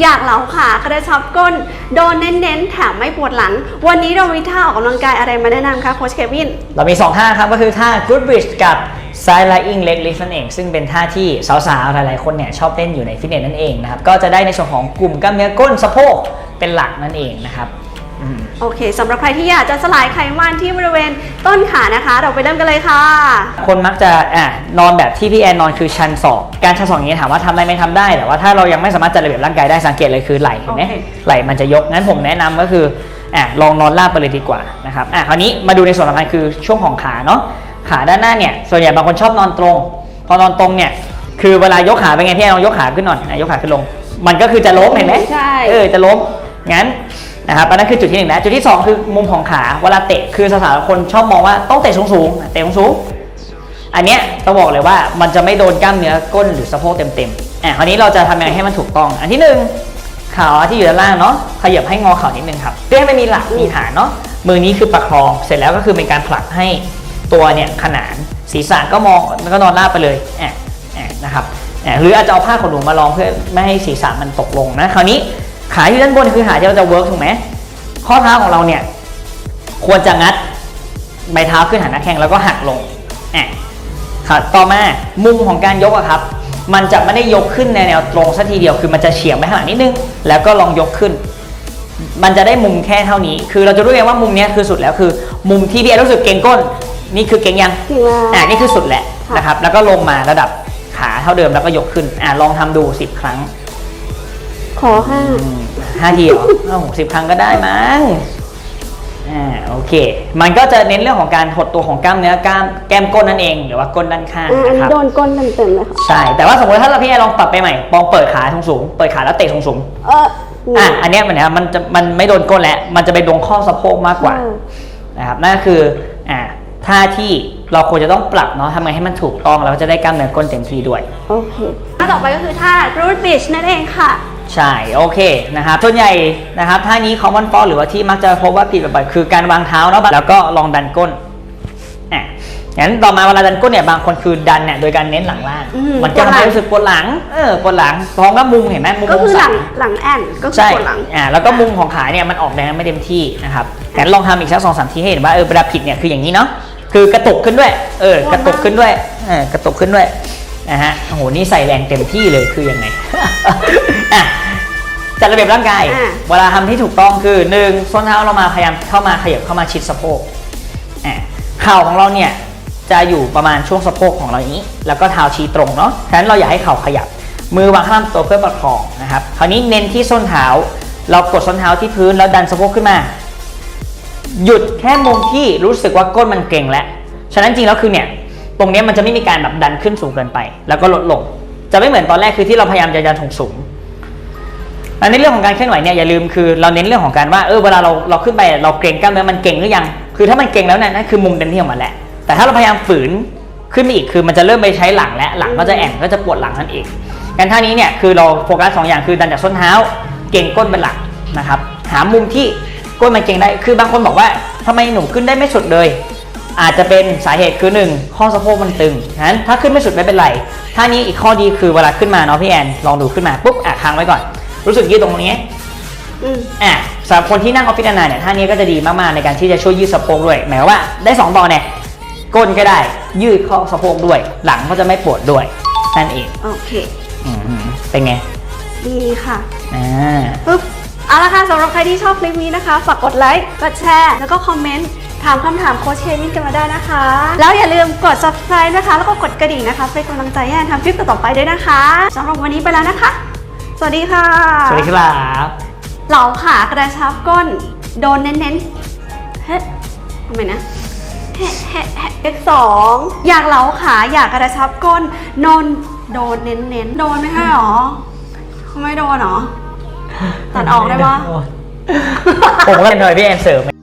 อยากเหลาขากระชับก้น โดนเน้นๆแถมไม่ปวดหลัง วันนี้เรามีท่าออกกำลังกายอะไรมาแนะนำคะโค้ชเควิน เรามี 2 ท่าครับ ก็คือท่า good bridge กับ side lying leg lift นั่นเอง ซึ่งเป็นท่าที่สาวๆ หลายๆ คนเนี่ยชอบเล่นอยู่ในฟิตเนสนั่นเองนะครับ ก็จะได้ในส่วนของกลุ่มกล้ามเนื้อก้นสะโพกเป็นหลักนั่นเองนะครับ โอเคสำหรับใครที่อยากจะสลายไขมันที่บริเวณต้นขานะคะ เราไปเริ่มกันเลยค่ะ คนมักจะอะนอนแบบที่พี่แอนนอนคือชันศอกการชันศอกอย่างนี้ถามว่าทำได้ไหมทำได้ แต่ว่าถ้าเรายังไม่สามารถจัดระเบียบร่างกายได้สังเกตเลยคือไหล่เห็นไหมโอเค ไหล่มันจะยกงั้นผมแนะนำก็คืออะลองนอนราบไปเลยดีกว่านะครับอะคราวนี้มาดูในส่วนสำคัญคือช่วงของขาเนาะขาด้านหน้าเนี่ยส่วนใหญ่บางคนชอบนอนตรง พอนอนตรงเนี่ยคือเวลายกขาเป็นไงพี่แอนลองยกขาขึ้นหน่อยอะยกขาขึ้นลง มันก็คือจะล้มเห็นไหมใช่ เออจะล้มงั้น นะครับอันนั้นคือจุดที่หนึ่งนะจุดที่สองคือมุมของขาเวลาเตะคือสาวๆคนชอบมองว่าต้องเตะสูงๆเตะสูงๆอันเนี้ยต้องบอกเลยว่ามันจะไม่โดนกล้ามเนื้อก้นหรือสะโพกเต็มๆอะคราวนี้เราจะทำยังไงให้มันถูกต้อง อันที่หนึ่งขาที่อยู่ด้านล่างเนาะขยับให้งอเข่านิดนึงครับเพื่อให้มันมีหลักมีฐานเนาะมือนี้คือประคองเสร็จแล้วก็คือเป็นการผลักให้ตัวเนี่ยขนานศีรษะก็มองแล้วก็นอนราบไปเลยแอะแอะนะครับหรืออาจจะเอาผ้าขนหนูมาลองเพื่อไม่ให้ศีรษะมันตกลงนะคราวนี้ ขาอยู่ด้านบนคือขาที่เราจะเวิร์กถูกไหมข้อเท้าของเราเนี่ยควรจะงัดใบเท้าขึ้นหาหน้าแข้งแล้วก็หักลงแอะครับต่อมามุมของการยกอะครับ มันจะไม่ได้ยกขึ้นในแนวตรงสัทีเดียวคือมันจะเฉียงไปข้างหลังนิดนึง แล้วก็ลองยกขึ้น มันจะได้มุมแค่เท่านี้ คือเราจะรู้เองว่ามุมเนี้ยคือสุดแล้วคือ มุมที่พี่แอนรู้สึกเก่งก้น นี่คือเก่งยังเก่งแล้วอ่านี่คือสุดแหละค่ะนะครับ แล้วก็ลงมาระดับขาเท่าเดิมแล้วก็ยกขึ้นอ่าลองทำดู 10 ครั้ง ขอห้าห้าทีเหรออ้าวสิบครั้งก็ได้มั้งอ่าโอเค มันก็จะเน้นเรื่องของการหดตัวของกล้ามเนื้อกล้ามแก้มก้นนั่นเอง หรือว่าก้นด้านข้างอันนะนี้ครับ โดนก้นเต็มๆเลยค่ะ ใช่ แต่ว่าสมมติถ้าเราพี่แอนลองปรับไปใหม่ลองเปิดขาสูงสูงๆเปิดขาแล้วเตะสูงสูงเออๆอะอันเนี้ยมันนะมันจะมันไม่โดนก้นแล้ว มันจะไปโดนข้อสะโพกมากกว่านะครับนั่นก็คืออ่าท่าที่เราควรจะต้องปรับเนาะทำไงให้มันถูกต้องแล้วก็จะได้กล้ามเนื้อก้นเต็มที่ด้วย โอเค ท่าต่อไปก็คือท่า root bridge นั่นเองค่ะ ใช่ โอเคนะครับส่วนใหญ่นะครับท่านี้ common fault หรือว่าที่มักจะพบว่าผิดบ่อยๆคือการวางเท้าเนาะแล้วก็ลองดันก้นอะงั้นต่อมาเวลาดันก้นเนี่ยบางคนคือดันเนี่ยโดยการเน้นหลังล่าง อืมมันจะทำให้รู้สึกปวดหลังเออปวดหลังท้องก็มุมเห็นไหมมุมก็คือมหสาลังมหลังแอนก็คือใช่ปวดหลัง อ่าแล้วก็มุมของขาเนี่ยมันออกแรงไม่เต็มที่นะครับงั้นลองทำอีกสักสองสามทีให้เห็นว่าเออเวลาผิดเนี่ยคืออย่างนี้เนาะคือกระตุกขึ้นด้วย เออกระตุกขึ้นด้วยเออกระตุกขึ้นด้วย นะฮะโอ้โหนี่ใส่แรงเต็มที่เลยคือยังไง อะจัดระเบียบร่างกาย อะ เวลาทำที่ถูกต้องคือหนึ่งส้นเท้าเรามาพยายามเข้ามาขยับเข้ามาชิดสะโพกอะเข่าของเราเนี่ยจะอยู่ประมาณช่วงสะโพกของเราอย่างนี้ แล้วก็เท้าชี้ตรงเนาะฉะนั้นเราอยากให้เข่าขยับ มือวางข้างลำตัวเพื่อประคองนะครับคราวนี้เน้นที่ส้นเท้า เรากดส้นเท้าที่พื้นแล้วดันสะโพกขึ้นมา หยุดแค่มุมที่รู้สึกว่าก้นมันเก่งแล้ว ฉะนั้นจริงแล้วคือเนี่ย ตรงนี้มันจะไม่มีการแบบดันขึ้นสูงเกินไป แล้วก็ลดลง จะไม่เหมือนตอนแรกคือที่เราพยายามจะดันสูงสูงอันในเรื่องของการเคลื่อนไหวเนี่ยอย่าลืมคือเราเน้นเรื่องของการว่าเออเวลาเราเราขึ้นไปเราเกรงกล้ามเนื้อมันเก่งหรือยัง คือถ้ามันเก่งแล้วเนี่ยนั่นคือมุมเต็มที่ของมันแหละแต่ถ้าเราพยายามฝืนขึ้นไปอีกคือมันจะเริ่มไปใช้หลังและหลังก็จะแอนก็จะปวดหลังนั่นเองการท่านี้เนี่ยคือเราโฟกัสสองอย่างคือดันจากส้นเท้า เก่งก้นเป็นหลักนะครับหามุมที่ก้นมันเก่งได้คือบางคนบอกว่าทำไมหนูขึ้นได้ไม่สุดเลย อาจจะเป็นสาเหตุคือหนึ่งข้อสะโพกมันตึงฉะนั้นถ้าขึ้นไม่สุดไม่เป็นไรท่านี้อีกข้อดีคือเวลาขึ้นมาเนาะพี่แอนลองดูขึ้นมาปุ๊บอะค้างไว้ก่อน รู้สึกยืดตรงนี้อืมอะสำหรับคนที่นั่งออฟฟิศนานๆเนี่ยท่านี้ก็จะดีมากๆในการที่จะช่วยยืดสะโพกด้วยหมายความว่าได้สองต่อเนี่ยก้นก็ได้ยืดข้อสะโพกด้วย หลังก็จะไม่ปวดด้วยนั่นเองโอเคอืมเป็นไง ดีค่ะอ่าปึ๊บเอาละค่ะสำหรับใครที่ชอบคลิปนี้นะคะ ฝากกดไลค์ กดแชร์ แล้วก็คอมเมนต์ ถามคำถามโค้ชเควินกันมาได้นะคะ แล้วอย่าลืมกด subscribe นะคะ แล้วก็กดกระดิ่งนะคะเป็นกำลังใจให้แอนทำคลิปต่อๆไปด้วยนะคะสำหรับวันนี้ไปแล้วนะคะ สวัสดีค่ะสวัสดีครับเหลาขากระชับก้น โดนเน้นๆเฮ้ทำไมนะเฮ้เฮ้เฮ้เลขสองอยากเหลาขาอยากกระชับก้นนอนโดนเน้นๆโดนไม่ใช่หรอไม่โดนหรอตัดออกได้ปะผมก็เป็นหน่อยพี่แอนเสริม